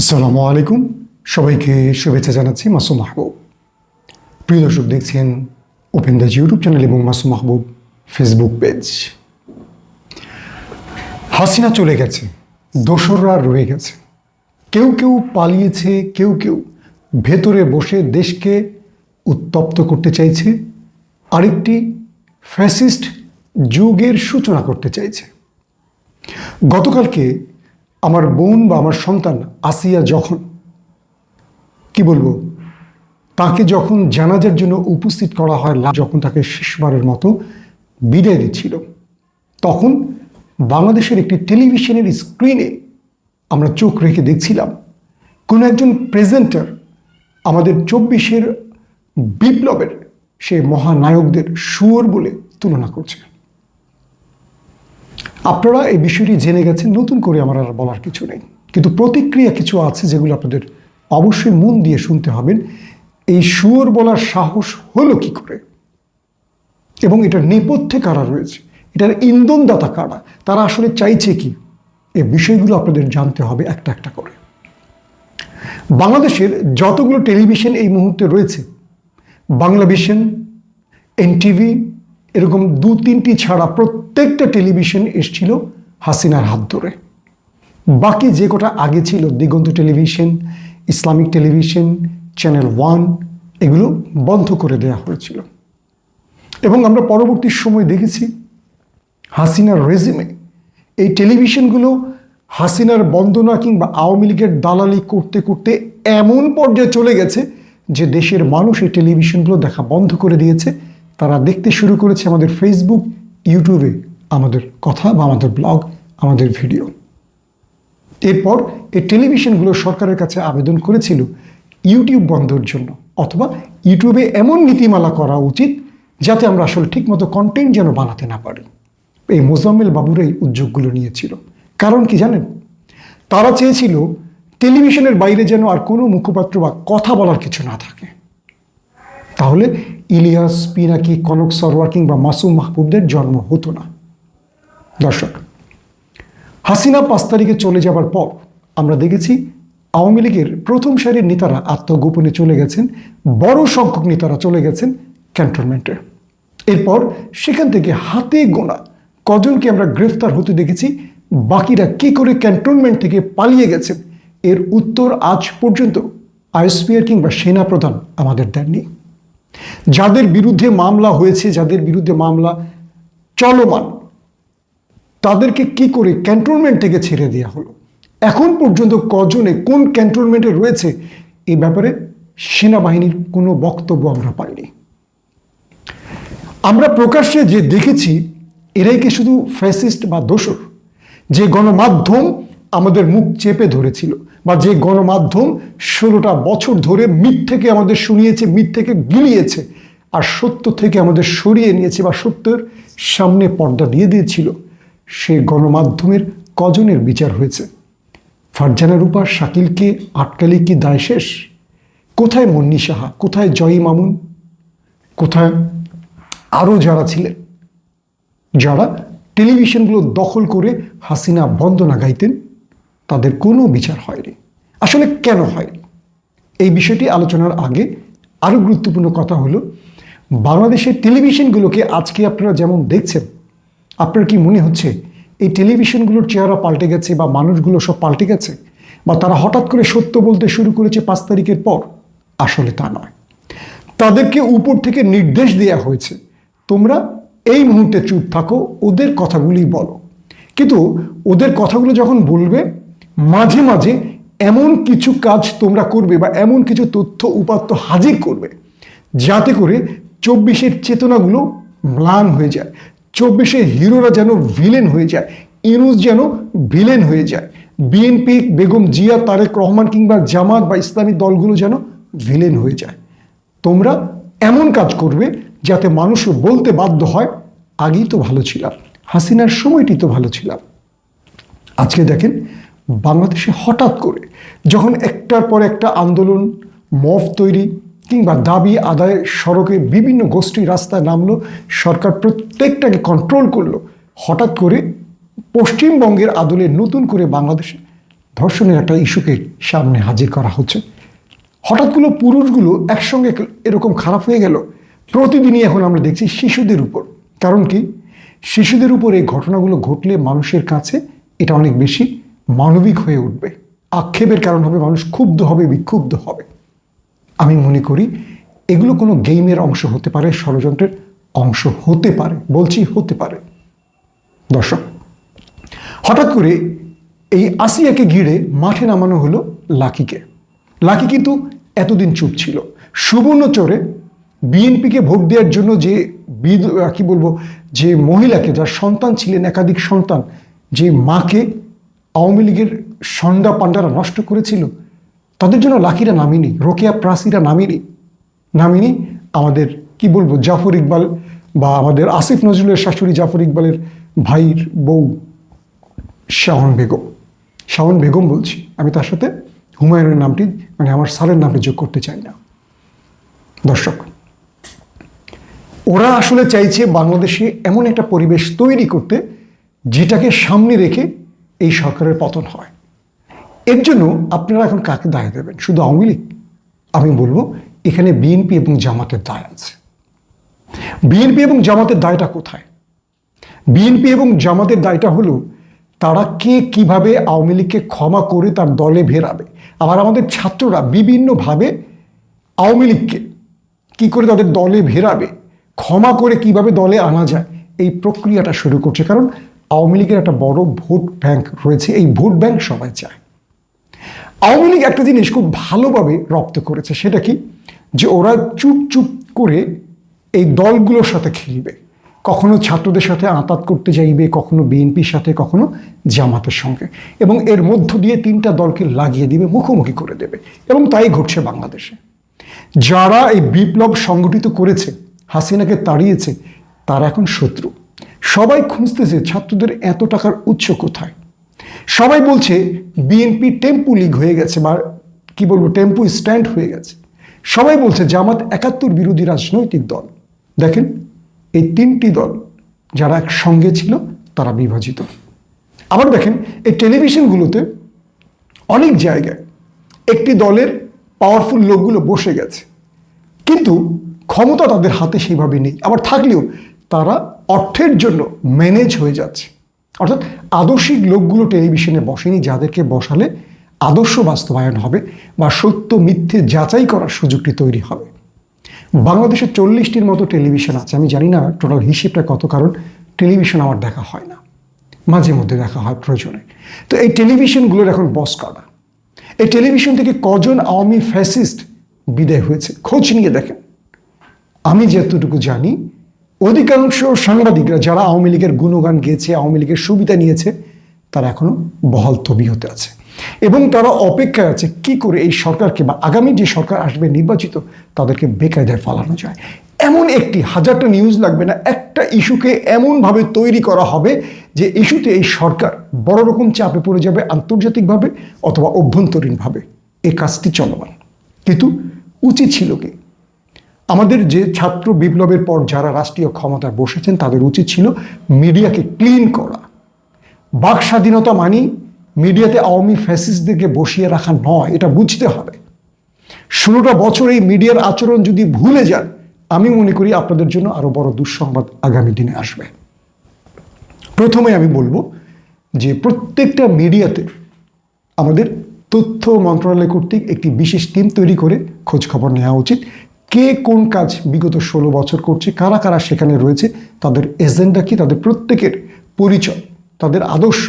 আসসালামু আলাইকুম। সবাইকে শুভেচ্ছা জানাচ্ছি মাসুম মাহবুব। প্রিয় দর্শক, দেখছেন ওপেন দ্য ইউটিউব চ্যানেল এবং মাসুম মাহবুব ফেসবুক পেজ হাসিনা চলে গেছে, দোসররা রয়ে গেছে। কেউ কেউ পালিয়েছে, কেউ কেউ ভেতরে বসে দেশকে উত্তপ্ত করতে চাইছে। আরেকটি ফ্যাসিস্ট যুগের সূচনা করতে চাইছে। গতকালকে আমার বোন বা আমার সন্তান আসিয়া যখন, কি বলব, তাকে যখন জানাজার জন্য উপস্থিত করা হয় যখন তাকে শেষবারের মতো বিদায় দিচ্ছিল, তখন বাংলাদেশের একটি টেলিভিশনের স্ক্রিনে আমরা চোখ রেখে দেখছিলাম, কোনো একজন প্রেজেন্টার আমাদের চব্বিশের বিপ্লবের সে মহানায়কদের সুর বলে তুলনা করছে আপনারা এই বিষয়টি জেনে গেছেন, নতুন করে আমার আর বলার কিছু নেই। কিন্তু প্রতিক্রিয়া কিছু আছে যেগুলো আপনাদের অবশ্যই মন দিয়ে শুনতে হবেন এই সুর বলার সাহস হলো কি করে? এবং এটার নেপথ্যে কারা রয়েছে? এটার ইন্ধনদাতা কারা? তারা আসলে চাইছে কি? এই বিষয়গুলো আপনাদের জানতে হবে একটা একটা করে। বাংলাদেশের যতগুলো টেলিভিশন এই মুহূর্তে রয়েছে, বাংলাভিশন, এনটিভি এরকম দু তিনটি ছাড়া প্রত্যেকটা টেলিভিশন এসছিল হাসিনার হাত ধরে। বাকি যে কটা আগে ছিল, Diganta television, Islamic television, channel one, এগুলো বন্ধ করে দেওয়া হয়েছিল। এবং আমরা পরবর্তী সময় দেখেছি হাসিনার রেজিমে এই টেলিভিশনগুলো হাসিনার বন্দনা কিংবা আওয়ামী লীগের দালালি করতে করতে এমন পর্যায়ে চলে গেছে যে দেশের মানুষ এই টেলিভিশনগুলো দেখা বন্ধ করে দিয়েছে। তারা দেখতে শুরু করেছে আমাদের ফেসবুক ইউটিউবে আমাদের কথা বা আমাদের ব্লগ আমাদের ভিডিও এরপর এই টেলিভিশনগুলো সরকারের কাছে আবেদন করেছিল ইউটিউব বন্ধের জন্য, অথবা ইউটিউবে এমন নীতিমালা করা উচিত যাতে আমরা আসলে ঠিকমতো কন্টেন্ট যেন বানাতে না পারি। এই মোজাম্মেল বাবুর এই উদ্যোগগুলো নিয়েছিল। কারণ কি জানেন? তারা চেয়েছিল টেলিভিশনের বাইরে যেন আর কোনো মুখপাত্র বা কথা বলার কিছু না থাকে। তাহলে ইলিয়াস পিনাকি, কনক সরওয়ার কিংবা মাসুম মাহবুবদের জন্ম হতো না। দর্শক, হাসিনা পাঁচ তারিখে চলে যাবার পর আমরা দেখেছি আওয়ামী লীগের প্রথম সারির নেতারা আত্মগোপনে চলে গেছেন, বড় সংখ্যক নেতারা চলে গেছেন ক্যান্টনমেন্টে। এরপর সেখান থেকে হাতে গোনা কজনকে আমরা গ্রেফতার হতে দেখেছি, বাকিরা কি করে ক্যান্টনমেন্ট থেকে পালিয়ে গেছেন, এর উত্তর আজ পর্যন্ত আইএসপিআর কিংবা সেনাপ্রধান আমাদের দেননি। যাদের বিরুদ্ধে মামলা হয়েছে, যাদের বিরুদ্ধে মামলা চলমান, তাদেরকে কি করে ক্যান্টনমেন্ট থেকে ছেড়ে দেওয়া হলো? এখন পর্যন্ত কজনে কোন ক্যান্টনমেন্টে রয়েছে? এই ব্যাপারে সেনাবাহিনীর কোনো বক্তব্য আমরা পাইনি। আমরা প্রকাশ্যে যে দেখেছি, এরাই কি শুধু ফ্যাসিস্ট বা দোসর? যে গণমাধ্যম আমাদের মুখ চেপে ধরেছিল বা যে গণমাধ্যম ষোলোটা বছর ধরে মিথ্যেকে আমাদের শুনিয়েছে মিথ্যেকে গিলিয়েছে আর সত্য থেকে আমাদের সরিয়ে নিয়েছে বা সত্যের সামনে পর্দা দিয়ে দিয়েছিল। সে গণমাধ্যমের কজনের বিচার হয়েছে? ফারজানা রূপা, শাকিলকে আটকালে কি দায় শেষ? কোথায় মন্নি সাহা? কোথায় জয়ী মামুন? কোথায় আরও যারা ছিলেন? যারা টেলিভিশনগুলো দখল করে হাসিনা বন্দনা গাইতেন তাদের কোনো বিচার হয়নি। আসলে কেন হয়নি? এই বিষয়টি আলোচনার আগে আরও গুরুত্বপূর্ণ কথা হলো, বাংলাদেশের টেলিভিশনগুলোকে আজকে আপনারা যেমন দেখছেন, আপনার কি মনে হচ্ছে এই টেলিভিশনগুলোর চেহারা পাল্টে গেছে বা মানুষগুলো সব পাল্টে গেছে বা তারা হঠাৎ করে সত্য বলতে শুরু করেছে পাঁচ তারিখের পর? আসলে তা নয়। তাদেরকে উপর থেকে নির্দেশ দেওয়া হয়েছে, তোমরা এই মুহূর্তে চুপ থাকো, ওদের কথাগুলি বলো। কিন্তু ওদের কথাগুলো যখন বলবে মাঝে মাঝে এমন কিছু কাজ তোমরা করবে বা এমন কিছু তথ্য উপাত্ত হাজির করবে, যাতে করে চব্বিশের চেতনাগুলো ম্লান হয়ে যায়, চব্বিশের হিরোরা যেন ভিলেন হয়ে যায়, ইনুস যেন ভিলেন হয়ে যায়, বিএনপি, বেগম জিয়া, তারেক রহমান কিংবা জামাত বা ইসলামী দলগুলো যেন ভিলেন হয়ে যায়। তোমরা এমন কাজ করবে যাতে মানুষ বলতে বাধ্য হয়, আগেই তো ভালো ছিলাম, হাসিনার সময়টি তো ভালো ছিলাম। আজকে দেখেন বাংলাদেশে হঠাৎ করে যখন একটার পর একটা আন্দোলন, মফ তৈরি কিংবা দাবি আদায় সড়কে বিভিন্ন গোষ্ঠী রাস্তায় নামলো, সরকার প্রত্যেকটাকে কন্ট্রোল করল, হঠাৎ করে পশ্চিমবঙ্গের আদলে নতুন করে বাংলাদেশে ধর্ষণের একটা ইস্যুকে সামনে হাজির করা হচ্ছে। হঠাৎগুলো পুরুষগুলো একসঙ্গে এরকম খারাপ হয়ে গেল। প্রতিদিনই এখন আমরা দেখছি শিশুদের উপর। কারণ কি? শিশুদের উপর এই ঘটনাগুলো ঘটলে মানুষের কাছে এটা অনেক বেশি মানবিক হয়ে উঠবে। আক্ষেপের কারণ হবে, মানুষ ক্ষুব্ধ হবে, বিক্ষুব্ধ হবে। আমি মনে করি, এগুলো কোনো গেমের অংশ হতে পারে, ষড়যন্ত্রের অংশ হতে পারে, বলছি হতে পারে। দর্শক, হঠাৎ করে এই আসিয়াকে ঘিরে মাঠে নামানো হলো লাকিকে। লাকি কিন্তু এতদিন চুপ ছিল। সুবর্ণচরে বিএনপিকে ভোট দেওয়ার জন্য যে কি বলব, যে মহিলাকে, যার সন্তান ছিলেন, একাধিক সন্তান, যে মাকে আওয়ামী লীগের সন্ডা পান্ডারা নষ্ট করেছিল। তাদের জন্য লাকিরা নামিনি, রোকেয়া প্রাসিরা নামিনি নামিনি আমাদের, কি বলব, জাফর ইকবাল বা আমাদের আসিফ নজরুলের শাশুড়ি জাফর ইকবালের ভাইয়ের বউ শাওন বেগম। শাওন বেগম বলছি, আমি তার সাথে হুমায়ুনের নামটি মানে আমার স্যারের নামটি যোগ করতে চাই না। দর্শক, ওরা আসলে চাইছে বাংলাদেশে এমন একটা পরিবেশ তৈরি করতে, যেটাকে সামনে রেখে এই সরকারের পতন হয়। এর জন্য আপনারা এখন কাকে দায় দেবেন? শুধু আওয়ামী লীগ? আমি বলব, এখানে বিএনপি এবং জামাতের দায় আছে। বিএনপি এবং জামাতের দায়টা কোথায়? বিএনপি এবং জামাতের দায়টা হলো, তারা কে কীভাবে আওয়ামী লীগকে ক্ষমা করে তার দলে ভেরাবে। আবার আমাদের ছাত্ররা বিভিন্নভাবে আওয়ামী লীগকে কী করে তাদের দলে ভেরাবে, ক্ষমা করে কীভাবে দলে আনা যায়, এই প্রক্রিয়াটা শুরু করছে। কারণ আওয়ামী লীগের একটা বড় ভোট ব্যাংক রয়েছে, এই ভোট ব্যাংক সবাই চায়। আওয়ামী লীগ একটা জিনিস খুব ভালোভাবে রপ্ত করেছে, সেটা কি? যে ওরা চুপ চুপ করে এই দলগুলোর সাথে খেলবে। কখনো ছাত্রদের সাথে আঁতাত করতে যাইবে, কখনো বিএনপির সাথে, কখনো জামাতের সঙ্গে। এবং এর মধ্য দিয়ে তিনটা দলকে লাগিয়ে দিবে, মুখোমুখি করে দেবে। এবং তাই ঘটছে বাংলাদেশে। যারা এই বিপ্লব সংগঠিত করেছে, হাসিনাকে তাড়িয়েছে, তারা এখন শত্রু। সবাই খুঁজতেছে ছাত্রদের এত টাকার উৎস কোথায়। সবাই বলছে বিএনপি টেম্পু লিগ হয়ে গেছে বা কি বলব টেম্পু স্ট্যান্ড হয়ে গেছে। সবাই বলছে, জামাত একাত্তর বিরোধী রাজনৈতিক দল। দেখেন, এই তিনটি দল যারা একসঙ্গে ছিল, তারা বিভাজিত। আবার দেখেন, এই টেলিভিশনগুলোতে অনেক জায়গায় একটি দলের পাওয়ারফুল লোকগুলো বসে গেছে। কিন্তু ক্ষমতা তাদের হাতে সেইভাবে নেই। আবার থাকলেও তারা অর্থের জন্য ম্যানেজ হয়ে যাচ্ছে। অর্থাৎ আদর্শিক লোকগুলো টেলিভিশনে বসেনি, যাদেরকে বসালে আদর্শ বাস্তবায়ন হবে বা সত্য মিথ্যে যাচাই করার সুযোগটি তৈরি হবে। বাংলাদেশে চল্লিশটির মতো টেলিভিশন আছে। আমি জানি না টোটাল হিসেবটা কত, কারণ টেলিভিশন আমার দেখা হয় না। মাঝে মধ্যে দেখা হয় প্রয়োজনে। তো এই টেলিভিশনগুলোর এখন বস কাটা এই টেলিভিশন থেকে কজন আওয়ামী ফ্যাসিস্ট বিদায় হয়েছে? খোঁজ নিয়ে দেখেন। আমি যতটুকু জানি অধিকাংশ সাংবাদিকরা যারা আওয়ামী লীগের গুণগান গেয়েছে, আওয়ামী লীগের সুবিধা নিয়েছে, তারা এখনও বহাল তবিয়তে আছে। এবং তারা অপেক্ষায় আছে কি করে এই সরকারকে বা আগামী যে সরকার আসবে নির্বাচিত, তাদেরকে বেকায়দায় ফালানো যায়। এমন একটি হাজারটা নিউজ লাগবে না, একটা ইস্যুকে এমনভাবে তৈরি করা হবে যে ইস্যুতে এই সরকার বড় রকম চাপে পড়ে যাবে আন্তর্জাতিকভাবে অথবা অভ্যন্তরীণভাবে। এ কাজটি চলমান। কিন্তু উচিত ছিল কি? আমাদের যে ছাত্র বিপ্লবের পর যারা রাষ্ট্রীয় ক্ষমতায় বসেছেন, তাদের উচিত ছিল মিডিয়াকে ক্লিন করা। বাক স্বাধীনতা মানি মিডিয়াতে আওয়ামী ফ্যাসিস্টদেরকে বসিয়ে রাখা নয়, এটা বুঝতে হবে। ষোলোটা বছর এই মিডিয়ার আচরণ যদি ভুলে যান, আমি মনে করি আপনাদের জন্য আরও বড় দুঃসংবাদ আগামী দিনে আসবে। প্রথমে আমি বলব যে প্রত্যেকটা মিডিয়াতে আমাদের তথ্য মন্ত্রণালয় কর্তৃক একটি বিশেষ টিম তৈরি করে খোঁজ খবর নেওয়া উচিত। কে কোন কাজ বিগত ষোলো বছর করছে, কারা কারা সেখানে রয়েছে, তাদের এজেন্ডা কি, তাদের প্রত্যেকের পরিচয়, তাদের আদর্শ,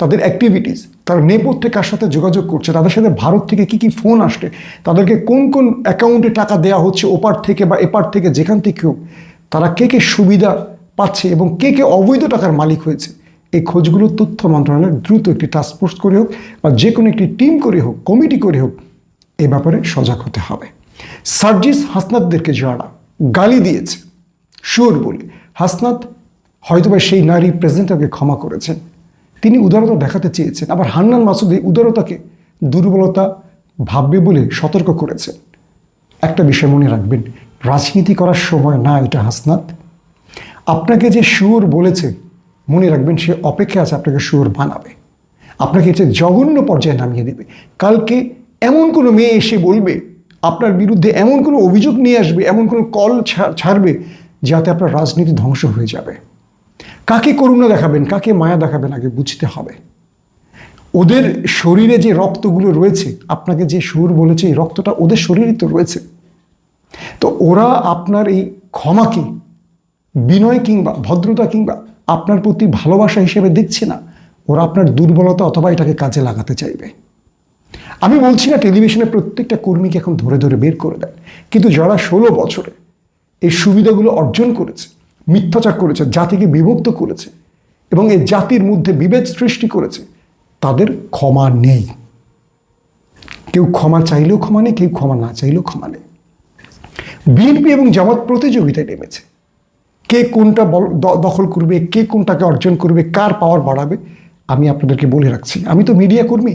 তাদের অ্যাক্টিভিটিস তারা নেপথ্যে কার সাথে যোগাযোগ করছে, তাদের সাথে ভারত থেকে কি কি ফোন আসছে, তাদেরকে কোন কোন অ্যাকাউন্টে টাকা দেওয়া হচ্ছে, ওপার থেকে বা এপার থেকে, যেখান থেকে হোক, তারা কে কে সুবিধা পাচ্ছে এবং কে কে অবৈধ টাকার মালিক হয়েছে, এই খোঁজগুলো তথ্য মন্ত্রণালয় দ্রুত একটি টাস্কফোর্স করে হোক বা যে কোনো একটি টিম করে হোক কমিটি করে হোক, এ ব্যাপারে সজাগ হতে হবে। সার্জিস হাসনাতদেরকে যারা গালি দিয়েছে সুর বলে, হাসনাত হয়তোবা সেই নারী প্রেসিডেন্টকে ক্ষমা করেছেন। তিনি উদারতা দেখাতে চেয়েছেন। আবার হান্নান মাসুদ এই উদারতাকে দুর্বলতা ভাববে বলে সতর্ক করেছেন। একটা বিষয় মনে রাখবেন, রাজনীতি করার সময় না এটা হাসনাত। আপনাকে যে সুর বলেছে, মনে রাখবেন সে অপেক্ষা আছে, আপনাকে সুর বানাবে। আপনাকে এসে জঘন্য পর্যায়ে নামিয়ে দেবে। কালকে এমন কোনো মেয়ে এসে বলবে আপনার বিরুদ্ধে এমন কোনো অভিযোগ নিয়ে আসবে, এমন কোনো কল ছাড়বে যাতে আপনার রাজনীতি ধ্বংস হয়ে যাবে। কাকে করুণা দেখাবেন, কাকে মায়া দেখাবেন আগে বুঝতে হবে। ওদের শরীরে যে রক্তগুলো রয়েছে, আপনাকে যে সুর বলেছে, এই রক্তটা ওদের শরীরে তো রয়েছে। তো ওরা আপনার এই ক্ষমাকে, বিনয় কিংবা ভদ্রতা কিংবা আপনার প্রতি ভালোবাসা হিসেবে দেখছে না, ওরা আপনার দুর্বলতা অথবা এটাকে কাজে লাগাতে চাইবে। আমি বলছি না টেলিভিশনের প্রত্যেকটা কর্মীকে এখন ধরে ধরে বের করে দেন কিন্তু যারা ষোলো বছরে এই সুবিধাগুলো অর্জন করেছে, মিথ্যাচার করেছে, জাতিকে বিভক্ত করেছে এবং এই জাতির মধ্যে বিভেদ সৃষ্টি করেছে, তাদের ক্ষমা নেই। কেউ ক্ষমা চাইলেও ক্ষমা নেই, কেউ ক্ষমা না চাইলেও ক্ষমা নেই। বিএনপি এবং জামাত প্রতিযোগিতায় নেমেছে। কে কোনটা দখল করবে, কে কোনটাকে অর্জন করবে, কার পাওয়ার বাড়াবে, আমি আপনাদেরকে বলে রাখছি। আমি তো মিডিয়া কর্মী।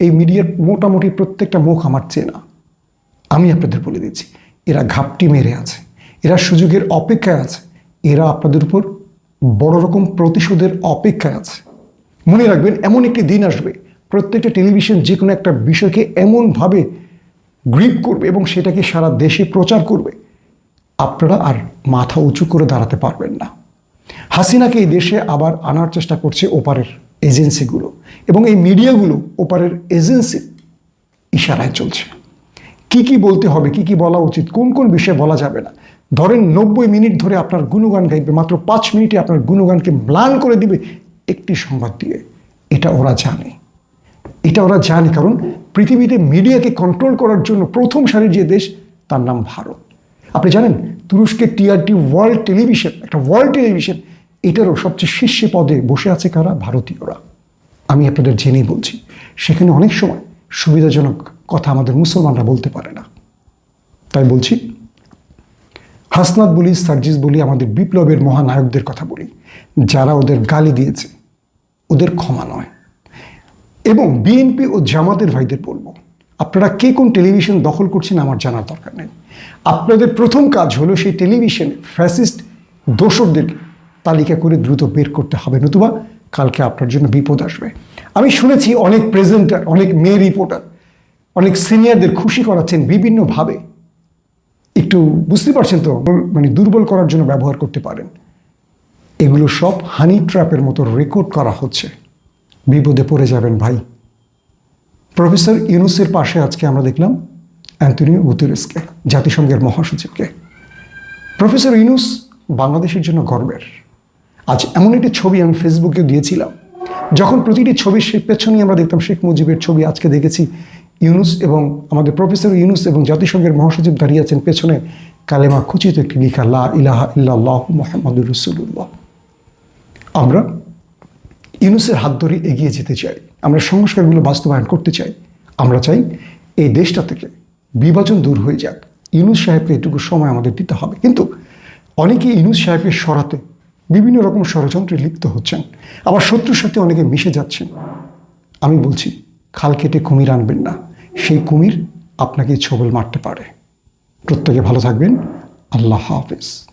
এই মিডিয়ার মোটামুটি প্রত্যেকটা মুখ আমার চেনা। আমি আপনাদের বলে দিচ্ছি, এরা ঘাপটি মেরে আছে, এরা সুযোগের অপেক্ষায় আছে, এরা আপনাদের উপর বড় রকম প্রতিশোধের অপেক্ষায় আছে। মনে রাখবেন, এমন একটি দিন আসবে, প্রত্যেকটা টেলিভিশন যে কোনো একটা বিষয়কে এমনভাবে গ্রিপ করবে এবং সেটাকে সারা দেশে প্রচার করবে। আপনারা আর মাথা উঁচু করে দাঁড়াতে পারবেন না। হাসিনাকে এই দেশে আবার আনার চেষ্টা করছে ওপারের এজেন্সিগুলো এবং এই মিডিয়াগুলো ওপারের এজেন্সি ইশারায় চলছে। কি কি বলতে হবে, কি কি বলা উচিত, কোন কোন বিষয়ে বলা যাবে না। ধরেন নব্বই মিনিট ধরে আপনার গুণগান গাইবে, মাত্র পাঁচ মিনিটে আপনার গুণগানকে ম্লান করে দিবে একটি সংবাদ দিয়ে। এটা ওরা জানে। এটা ওরা জানে কারণ পৃথিবীতে মিডিয়াকে কন্ট্রোল করার জন্য প্রথম সারির যে দেশ, তার নাম ভারত। আপনি জানেন তুরস্কের টিআরটি ওয়ার্ল্ড টেলিভিশন একটা ওয়ার্ল্ড টেলিভিশন এটারও সবচেয়ে শীর্ষে পদে বসে আছে কারা? ভারতীয়রা। আমি আপনাদের জেনেই বলছি, সেখানে অনেক সময় সুবিধাজনক কথা আমাদের মুসলমানরা বলতে পারে না। তাই বলছি, হাসনাত বলি, সার্জিস বলি, আমাদের বিপ্লবের মহানায়কদের কথা বলি, যারা ওদের গালি দিয়েছে, ওদের ক্ষমা নয়। এবং বিএনপি ও জামাতের ভাইদের বলব, আপনারা কে কোন টেলিভিশন দখল করছেন আমার জানার দরকার নেই। আপনাদের প্রথম কাজ হলো সেই টেলিভিশনে ফ্যাসিস্ট দোসরদেরকে তালিকা করে দ্রুত বের করতে হবে। নতুবা কালকে আপনার জন্য বিপদ আসবে। আমি শুনেছি অনেক প্রেজেন্টার, অনেক মেয়ে রিপোর্টার, অনেক সিনিয়রদের খুশি করাচ্ছেন বিভিন্নভাবে। একটু বুঝতে পারছেন তো মানে দুর্বল করার জন্য ব্যবহার করতে পারেন। এগুলো সব হানি ট্র্যাপের মতো রেকর্ড করা হচ্ছে। বিপদে পড়ে যাবেন ভাই। প্রফেসর ইউনুসের পাশে আজকে আমরা দেখলাম অ্যান্টনিও গুতেরেসকে, জাতিসংঘের মহাসচিবকে। প্রফেসর ইউনুস বাংলাদেশের জন্য গর্বের। আজ এমন একটি ছবি আমি ফেসবুকে দিয়েছিলাম। যখন প্রতিটি ছবির পেছনে আমরা দেখতাম শেখ মুজিবের ছবি, আজকে দেখেছি ইউনুস এবং আমাদের প্রফেসর ইউনুস এবং জাতিসংঘের মহাসচিব দাঁড়িয়ে আছেন পেছনে। কালেমা খচিত একটি লেখা, লা ইলাহা ইল্লাল্লাহ মোহাম্মদুর রসুল্লাহ আমরা ইউনুসের হাত ধরে এগিয়ে যেতে চাই। আমরা সংস্কারগুলো বাস্তবায়ন করতে চাই। আমরা চাই এই দেশটা থেকে বিভাজন দূর হয়ে যাক। ইউনুস সাহেবকে এটুকু সময় আমাদের দিতে হবে। কিন্তু অনেকে ইউনুস সাহেবকে সরাতে বিভিন্ন রকম ষড়যন্ত্রে লিপ্ত হচ্ছেন। আবার শত্রুর সাথে অনেকে মিশে যাচ্ছেন। আমি বলছি, খাল কেটে কুমির আনবেন না। সেই কুমির আপনাকে ছবল মারতে পারে। প্রত্যেকে ভালো থাকবেন। আল্লাহ হাফেজ।